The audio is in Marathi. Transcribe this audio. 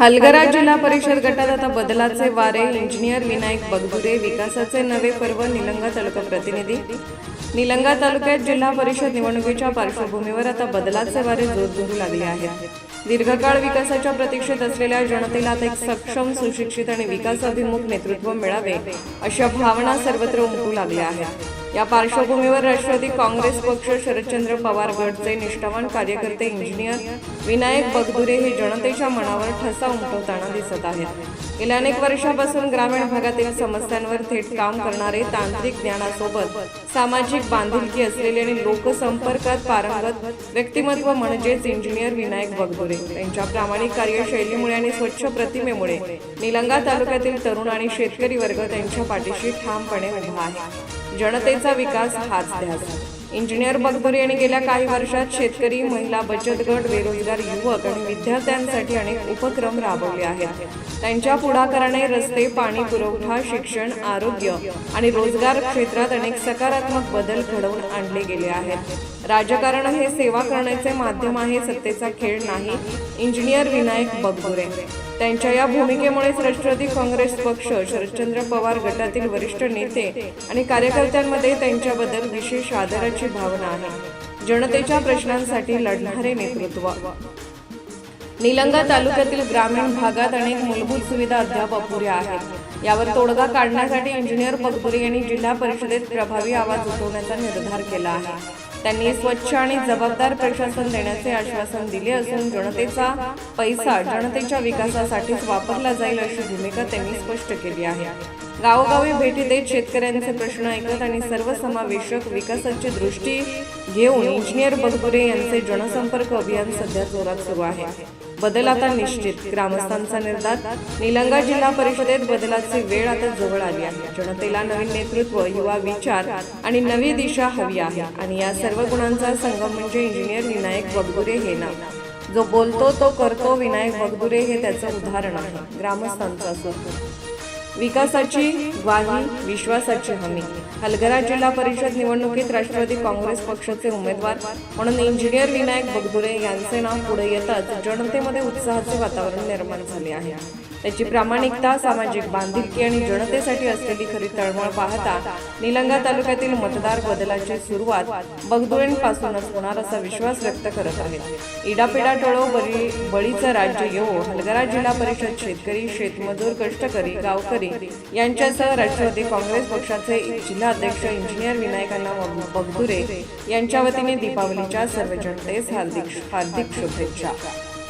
हलगरा जिल्हा परिषद गटात आता बदलाचे वारे इंजिनियर विनायक बगदुरे विकासाचे नवे पर्व निलंगा तालुका प्रतिनिधी. निलंगा तालुक्यात जिल्हा परिषद निवडणुकीच्या पार्श्वभूमीवर आता बदलाचे वारे जोर धरू लागले आहेत. दीर्घकाळ विकासाच्या प्रतीक्षेत असलेल्या जनतेला आता एक सक्षम सुशिक्षित आणि विकासाभिमुख नेतृत्व मिळावे अशा भावना सर्वत्र उमटू लागल्या आहेत. या पार्श्वभूमीवर राष्ट्रवादी काँग्रेस पक्ष शरदचंद्र पवार गटचे निष्ठावान कार्यकर्ते इंजिनियर विनायक बगदुरे हे जनतेच्या मनावर ठसा उमटवताना दिसत आहेत. गेल्या अनेक वर्षापासून ग्रामीण भागातील समस्यांवर थेट काम करणारे तांत्रिक ज्ञानासोबत सामाजिक बांधिलकी असलेले आणि लोकसंपर्कात पारंगत व्यक्तिमत्व म्हणजेच इंजिनियर विनायक बगदुरे. त्यांच्या प्रामाणिक कार्यशैलीमुळे आणि स्वच्छ प्रतिमेमुळे निलंगा तालुक्यातील तरुण आणि शेतकरी वर्ग त्यांच्या पाठीशी ठामपणे उभा आहे. जनतेचा विकास हाच ध्यास इंजिनियर बगदुरे यांनी गेल्या काही वर्षात शेतकरी महिला बचत गट बेरोजगार युवक आणि विद्यार्थ्यांसाठी अनेक उपक्रम राबवले आहेत. त्यांच्या पुढाकाराने रस्ते पाणी पुरवठा शिक्षण आरोग्य आणि रोजगार क्षेत्रात अनेक सकारात्मक बदल घडवून आणले गेले आहेत. राजकारण हे सेवा करण्याचे माध्यम आहे सत्तेचा खेळ नाही इंजिनियर विनायक बगदुरे त्यांच्या या भूमिकेमुळेच राष्ट्रवादी काँग्रेस पक्ष शरदचंद्र पवार गटातील वरिष्ठ नेते आणि कार्यकर्त्यांमध्ये त्यांच्याबद्दल विशेष आदराची भावना आहे. जनतेच्या प्रश्नांसाठी लढणारे नेतृत्व. निलंगा तालुक्यातील ग्रामीण भागात अनेक मूलभूत सुविधा अद्याप अपुऱ्या आहेत. यावर तोडगा काढण्यासाठी इंजिनियर बगदुरे यांनी जिल्हा परिषदेत प्रभावी आवाज उठवण्याचा निर्धार केला आहे. त्यांनी स्वच्छ आणि जबाबदार प्रशासन देण्याचे आश्वासन दिले असून जनतेचा पैसा जनतेच्या विकासासाठीच वापरला जाईल अशी भूमिका त्यांनी स्पष्ट केली आहे. गावोगावी भेटी देत शेतकऱ्यांचे प्रश्न ऐकत आणि सर्वसमावेशक विकासाची दृष्टी घेऊन इंजिनियर बगदुरे यांचे जनसंपर्क अभियान सध्या जोरात सुरू आहे. बदल आता निश्चित. ग्रामस्थांचा निर्धार. निलंगा जिल्हा परिषदेत बदलाची वेळ आता जवळ आली आहे. जनतेला नवीन नेतृत्व युवा विचार आणि नवी दिशा हवी आहे. आणि या सर्व गुणांचा संगम म्हणजे इंजिनियर विनायक वगदुरे हे नाव. जो बोलतो तो करतो विनायक वगदुरे हे त्याचं उदाहरण आहे. ग्रामस्थांचा सुख विकासाची ग्वाही विश्वासाची हमी. हलगरा जिल्हा परिषद निवडणुकीत राष्ट्रवादी काँग्रेस पक्षाचे उमेदवार म्हणून इंजिनियर विनायक बगदुरे यांचे नाव पुढे येताच जनतेमध्ये उत्साहाचे वातावरण निर्माण झाले आहे. त्याची प्रामाणिकता सामाजिक बांधिलकी आणि जनतेसाठी असलेली खरी तळमळ पाहता निलंगा तालुक्यातील मतदार बदलाची सुरुवात बगदुरेंपासूनच होणार असा विश्वास व्यक्त करत आहेत. इडापिडा टळो बळी बळीचं राज्य येवो हलगरा जिल्हा परिषद शेतकरी शेतमजूर कष्टकरी गावकरी यांच्यासह राष्ट्रवादी काँग्रेस पक्षाचे जिल्हाध्यक्ष इंजिनियर विनायकांना बगदुरे यांच्या वतीने दीपावलीच्या सर्व जनतेस हार्दिक हार्दिक शुभेच्छा.